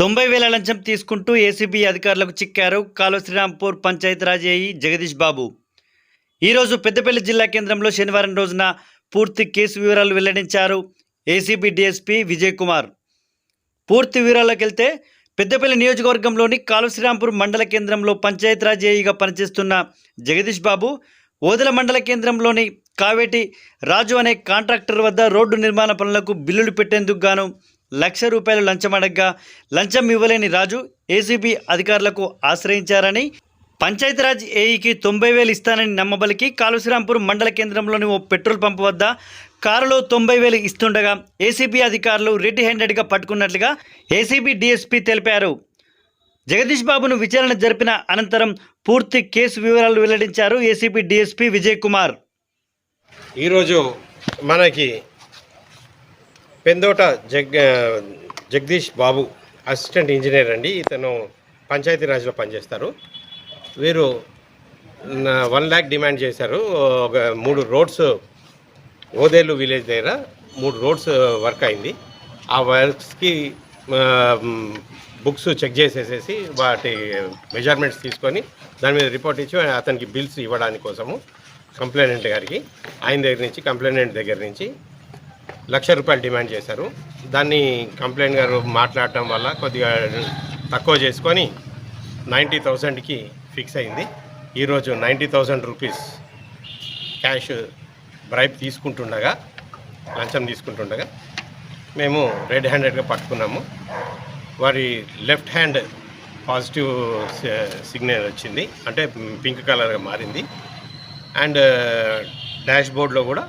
తొంభై వేల లంచం తీసుకుంటూ ఏసీబీ అధికారులకు చిక్కారు కాలువ శ్రీరాంపూర్ పంచాయతీరాజ్ ఏఈ జగదీష్ బాబు. ఈరోజు పెద్దపల్లి జిల్లా కేంద్రంలో శనివారం రోజున పూర్తి కేసు వివరాలు వెల్లడించారు ఏసీబీ డీఎస్పీ విజయ్ కుమార్. పూర్తి వివరాల్లోకి వెళ్తే పెద్దపల్లి నియోజకవర్గంలోని కాలువ శ్రీరాంపూర్ మండల కేంద్రంలో పంచాయతీరాజ్ ఏఈగా పనిచేస్తున్న జగదీష్ బాబు ఓదెల మండల కేంద్రంలోని కావేటి రాజు అనే కాంట్రాక్టర్ వద్ద రోడ్డు నిర్మాణ పనులకు బిల్లులు పెట్టేందుకు గాను లక్ష రూపాయలు లంచం అడగ్గా లంచం ఇవ్వలేని రాజు ఏసీబీ అధికారులకు ఆశ్రయించారని పంచాయతీరాజ్ ఏఈకి తొంభై వేలు ఇస్తానని నమ్మబలికి కాలుశ్రీరాంపూర్ మండల కేంద్రంలోని ఓ పెట్రోల్ పంప్ వద్ద కారులో తొంభై వేలు ఇస్తుండగా ఏసీబీ అధికారులు రెడ్ హ్యాండెడ్గా పట్టుకున్నట్లుగా ఏసీబీ డీఎస్పీ తెలిపారు. జగదీష్ బాబును విచారణ జరిపిన అనంతరం పూర్తి కేసు వివరాలు వెల్లడించారు ఏసీబీ డీఎస్పీ విజయ్ కుమార్. ఈరోజు మనకి పెందోట జగ్ జగదీష్ బాబు అసిస్టెంట్ ఇంజనీర్ అండి. ఇతను పంచాయతీరాజ్లో పనిచేస్తారు. వీరు వన్ ల్యాక్ డిమాండ్ చేశారు. ఒక మూడు రోడ్స్ ఓదేలు విలేజ్ దగ్గర మూడు రోడ్స్ వర్క్ అయింది. ఆ వర్క్స్కి బుక్స్ చెక్ చేసేసేసి వాటి మెజర్మెంట్స్ తీసుకొని దాని మీద రిపోర్ట్ ఇచ్చి అతనికి బిల్స్ ఇవ్వడానికి కోసము కంప్లైనెంట్ గారికి ఆయన దగ్గర నుంచి కంప్లైనెంట్ దగ్గర నుంచి లక్ష రూపాయలు డిమాండ్ చేశారు. దాన్ని కంప్లైంట్ గారు మాట్లాడటం వల్ల కొద్దిగా తక్కువ చేసుకొని నైంటీ థౌజండ్కి ఫిక్స్ అయింది. ఈరోజు ninety thousand rupees cash bribe తీసుకుంటుండగా లంచం తీసుకుంటుండగా మేము రెడ్ హ్యాండెడ్గా పట్టుకున్నాము. వారి లెఫ్ట్ హ్యాండ్ పాజిటివ్ సిగ్నల్ వచ్చింది. అంటే పింక్ కలర్గా మారింది. అండ్ డాష్ బోర్డ్లో కూడా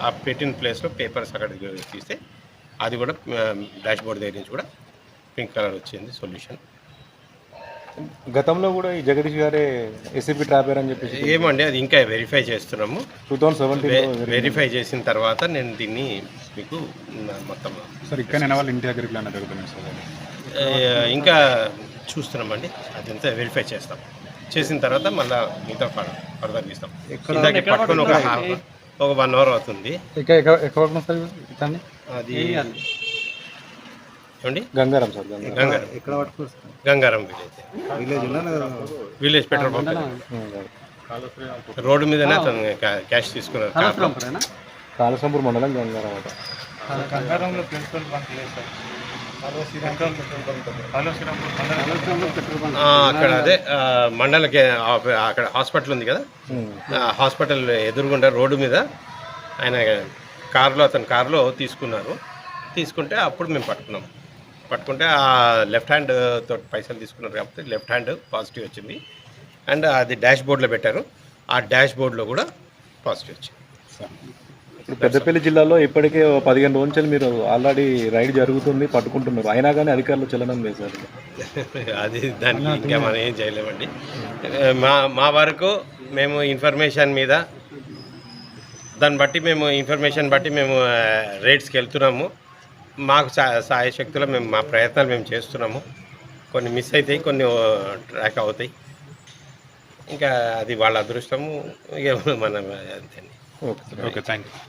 ఆ పెట్టిన ప్లేస్లో పేపర్స్ అక్కడ తీస్తే అది కూడా డాష్ బోర్డ్ దగ్గర నుంచి కూడా పింక్ కలర్ వచ్చింది సొల్యూషన్. గతంలో కూడా ఈ జగదీష్ గారే ఎస్సీపీ ట్రాపర్ అని చెప్పేసి ఏమండి అది ఇంకా వెరిఫై చేస్తున్నాము. టూ థౌసండ్ సెవెంటీన్ వెరిఫై చేసిన తర్వాత నేను దీన్ని మీకు మొత్తం సార్ ఇక్కడ నేను వాళ్ళ ఇంటి దగ్గరికి అన్న జరుగుతున్నాయి సార్. అది. ఇంకా చూస్తున్నామండి అదంతా వెరిఫై చేస్తాం. చేసిన తర్వాత మళ్ళీ మిగతా ఫర్- ఫర్దర్ తీస్తాం ఇందాక పట్టుకొని ఒక హాఫ్ ఒక వన్ అవర్ అవుతుంది. అది ఏమండి? గంగారం సార్ గంగారం. ఎక్కడ Gangaram village village petrol pump road మీదనే అతను క్యా- క్యాష్ తీసుకున్నారు. కాలసంపూర్ మండలం గంగారం అట. ఆ, అక్కడ అదే మండలకి అక్కడ హాస్పిటల్ ఉంది కదా? హాస్పిటల్ ఎదురుగుండా రోడ్డు మీద ఆయన కారులో అతని కారులో తీసుకున్నారు. తీసుకుంటే అప్పుడు మేము పట్టుకున్నాం. పట్టుకుంటే ఆ లెఫ్ట్ హ్యాండ్ తోటి పైసలు తీసుకున్నారు కాబట్టి లెఫ్ట్ హ్యాండ్ పాజిటివ్ వచ్చింది. అండ్ అది డాష్ బోర్డ్లో పెట్టారు. ఆ డాష్ బోర్డ్లో కూడా పాజిటివ్ వచ్చింది. ఇప్పుడు పెద్దపల్లి జిల్లాలో ఇప్పటికే పదిహేను రోజుల మీరు ఆల్రెడీ రైడ్ జరుగుతుంది పట్టుకుంటున్నారు. అయినా కానీ అధికారులు చలనం లేదు అది దానికి ఇంకా మనం ఏం చేయలేమండి. మా మా వరకు మేము ఇన్ఫర్మేషన్ మీద దాన్ని బట్టి మేము ఇన్ఫర్మేషన్ బట్టి మేము రేట్స్కి వెళ్తున్నాము. మాకు సా శక్తులు మేము మా ప్రయత్నాలు మేము చేస్తున్నాము. కొన్ని మిస్ అవుతాయి కొన్ని ట్రాక్ అవుతాయి. ఇంకా అది వాళ్ళ అదృష్టము ఇక మనం అంతే ఓకే ఓకే థ్యాంక్ యూ